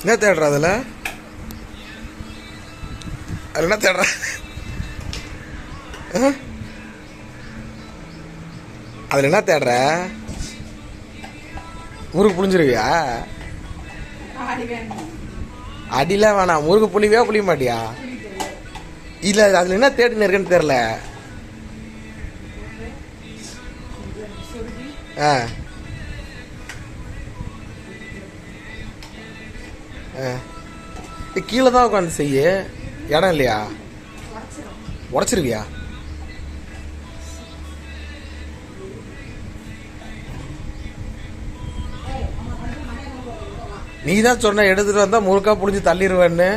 என்ன தேடுற அதில்? அதில் என்ன தேடுற? அதில் என்ன தேடுற? முறுக்கு புளிஞ்சிருவியா அடிலாம் வேணாம் முறுக்கு புளிவியா புளிய மாட்டியா? இல்லை அதில் என்ன தேடின்னு இருக்குன்னு தெரில ஆ. கீழே தான் உட்காந்து செய்ய. இடம் இல்லையா? உடச்சிருவியா? நீ தான் சொன்ன எடுத்துட்டு வந்தா முறுக்கா புடிஞ்சு தள்ளிடுவேன்னு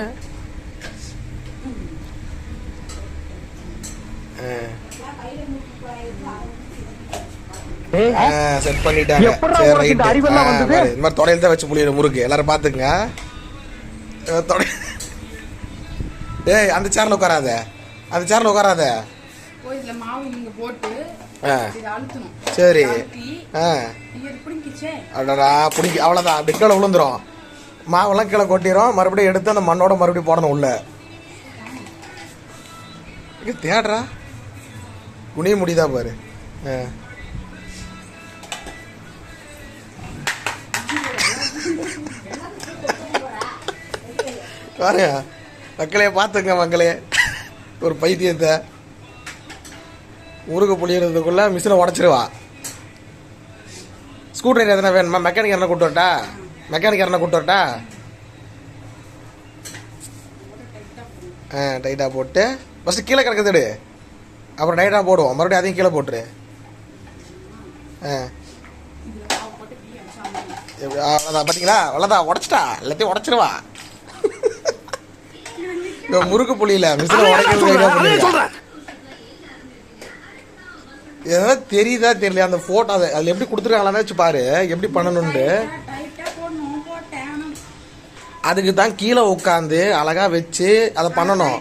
செட் பண்ணிட்டாங்க. சரி இந்த மாதிரி தொடையில தான் வச்சு புளியிற முறுக்கு. எல்லாரும் பாத்துங்க தொடை ஏய் அந்த சேர்ல உட்காராத. அந்த சேர்ல உட்காராத. சரி. ஆ. அடடா பிடிக்க அவ்வளோதான் அப்படி கீழே விழுந்துரும். மாவெல்லாம் கீழே கொட்டிரும். மறுபடியும் எடுத்து அந்த மண்ணோட மறுபடியும் போடணும் உள்ள. தேடுறா. குனிய முடியுதா பாரு. ஆ. பாருங்க. மக்களே பார்த்துங்க மக்களே. ஒரு பைத்தியத்தை. முருகை புளியறதுக்குள்ள மிஷினை உடச்சிருவா. ஸ்க்ரூ ட்ரைவர் எதனா வேணுமா? மெக்கானிக் யாரா கூட்டு வரட்டா? மெக்கானிக் யாரா கூட்டு வரட்டா? ஆ டைட்டாக போட்டு. ஃபஸ்ட்டு கீழே கிடக்குது எடு. அப்புறம் டைட்டாக போடுவோம். மறுபடியும் அதையும் கீழே போட்டுரு. ஆ. அவ்வளோதான். பார்த்தீங்களா அவ்வளோதான். உடச்சிட்டா. எல்லாத்தையும் உடச்சிருவா. இந்த முறுக்கு புளியில மிஷினை உடைக்கிறது பண்ணிருக்கா ஏதாவது தெரியுதா தெரியல அந்த போட்டோ அதை அதில் எப்படி கொடுத்துருக்காங்களான்னு வச்சு பாரு எப்படி பண்ணணும்னு. அதுக்கு தான் கீழே உட்காந்து அழகா வச்சு அதை பண்ணணும்.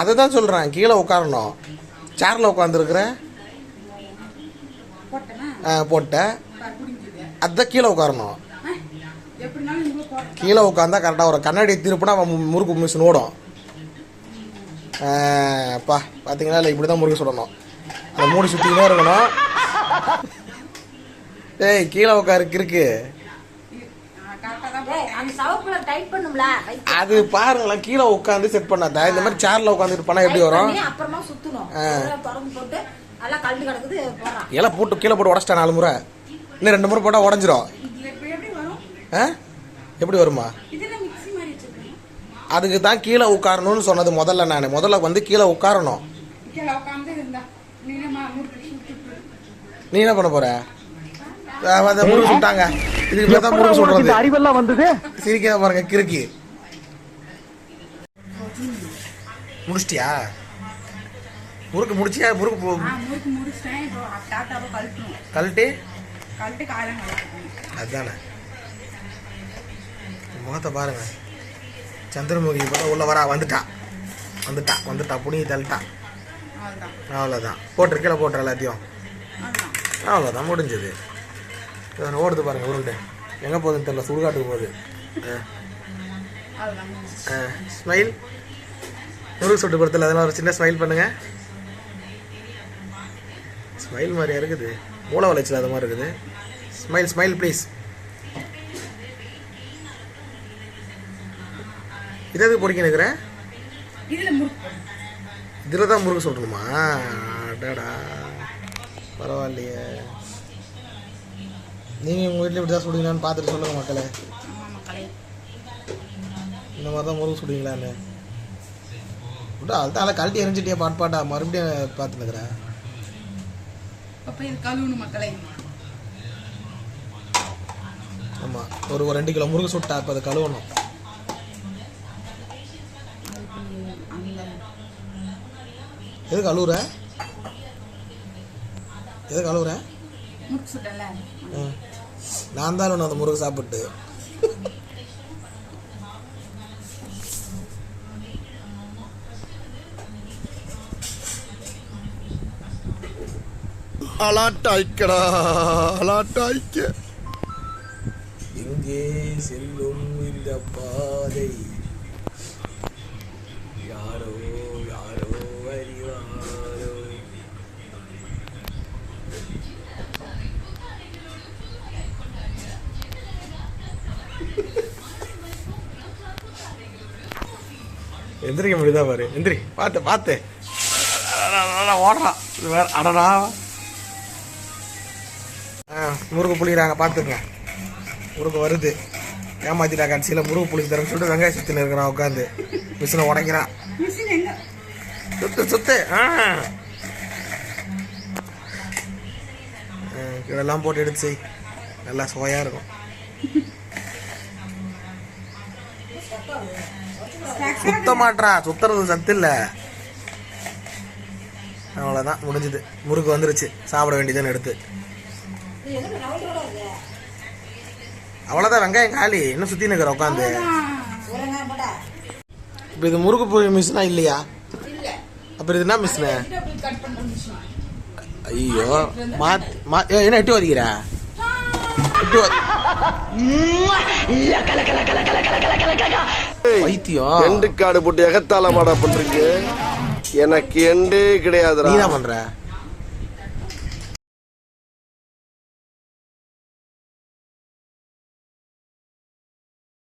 அதை தான் சொல்கிறேன் கீழே உட்காரணும். சேரில் உட்காந்துருக்குற போட்டேனா? அதுதான் கீழே உட்காரணும். போட்டு கீழே உட்காந்தா கரெக்டாக வரும் கண்ணாடி திருப்பினா அவன் முறுக்கு மிஷின் ஓடும். அப்பா பார்த்தீங்களா இல்லை இப்படி தான் முறுக்கு சுடணும். அதை மூடி சுற்றிக்கினே இருக்கணும். ஏய் கீழே உட்காரு இருக்கு அது பாருங்களேன் கீழே உட்காந்து செட் பண்ணாத? இந்த மாதிரி சேர்ல உட்காந்துட்டு பண்ணா எப்படி வரும்? அப்புறமா சுத்தணும். போட்டு போட்டு கீழே போட்டு உடச்சிட்டா நாலு முறை. இன்னும் ரெண்டு முறை போட்டால் உடஞ்சிரும். ஆ? எப்படி வருமா? அதுக்கு தான் கீழே உட்காரணும்னு சொன்னது முதல்ல நான். முதல்ல வந்து கீழே உட்காரணும். நீ என்ன பண்ண போற? முறுக்கு சுட்டாங்க. இதுக்கு மேல தான் இந்த சுடுறது. அறிவெல்லாம் வந்தது? சிரிக்காத பாருங்க கிறுக்கி. முடிச்சிட்டியா? முறுக்கு முடிச்சியா? முறுக்கு கழட்டி? கழட்டி அதுதானே முகத்தை பாருங்க. சந்திரமுகி இப்போ உள்ள வரா வந்துட்டா. வந்துட்டா வந்துட்டா புனிங்கி தள்ளிட்டா. அவ்வளோதான் போட்டுரு கீழே போட்டுரு எல்லாத்தையும். அவ்வளோதான் முடிஞ்சது. ஓடுது பாருங்க உருண்டு. எங்கே போகுதுன்னு தெரியல சுடுகாட்டுக்கு போகுது. ஸ்மைல். முருகு சொட்டு படத்தில் அதெல்லாம் ஒரு சின்ன ஸ்மைல் பண்ணுங்க. ஸ்மைல் மாதிரியா இருக்குது. மூளை வளைச்சல் அது மாதிரி இருக்குது. ஸ்மைல் ஸ்மைல் ப்ளீஸ் இது எதுக்கு பொறிக்க நிற்கிற இதுல முறுக்கு தான் முருகு சொல்லணுமா? அடடா. பரவாயில்லையே. நீங்கள் உங்கள் வீட்டில் இப்படி தான் சுடுவீங்களான்னு பார்த்துட்டு சொல்லுங்கள் மக்களே. இந்த மாதிரி தான் முருகு சுடுவீங்களான்னு. விட்டா அதை கழட்டி எரிஞ்சிட்டியா பாட்டு பாட்டா. மறுபடியும் பார்த்துனுக்குறேன் ஆமாம் ஒரு ஒரு ரெண்டு கிலோ முருகு சுட்டா இப்போ அதை கழுவணும் அந்த எது கழுவுற எது கழுவுற முறுக்கு சுட்டல ஆ. நான் தான் ஒன்று அந்த முருகு சாப்பிட்டு. அலாட்டாய்க்கடா அலாட்டாய்க்க. எங்கே செல்லும் இல்லை இந்த பாதை? எந்திரிக்க முடியுதா பாரு? எந்திரி. பார்த்து பார்த்து ஓடுறான் வேற அடடா ஆ முருகு புளிக்கிறாங்க பார்த்துங்க முருகு வருது ஏமாத்திட்டா கடைசியில் முருகு புளிக்கு தரேன்னு சொல்லிட்டு வெங்காய சுத்தின்னு இருக்கிறான் உட்காந்து மிஷினை உடைக்கிறான் சுத்து சுத்து ஆ இதெல்லாம் கீழெல்லாம் போட்டு எடுத்து நல்லா சுவையாக இருக்கும் சுத்த மாட்றா சுத்துறது சத்து இல்லை அவ்வளோதான் முடிஞ்சுது. முறுக்கு வந்துருச்சு. சாப்பிட வேண்டியதுன்னு எடுத்து. அவ்வளோதான் வெங்காயம் காலி. இன்னும் சுற்றி நிற்கிற உட்காந்து. இப்போ இது முறுக்கு போய் மிஷினா இல்லையா? அப்புறம் இது என்ன மிஷினு ஐயோ மாத் மா ஏய், என்ன எட்டு வதிக்கிற? எட்டு வ- பைத்தியம். எண்டு காடு போட்டு எகத்தால மாடா பண்றீங்க எனக்கு எண்டே கிடையாதுடா. நீ பண்ற?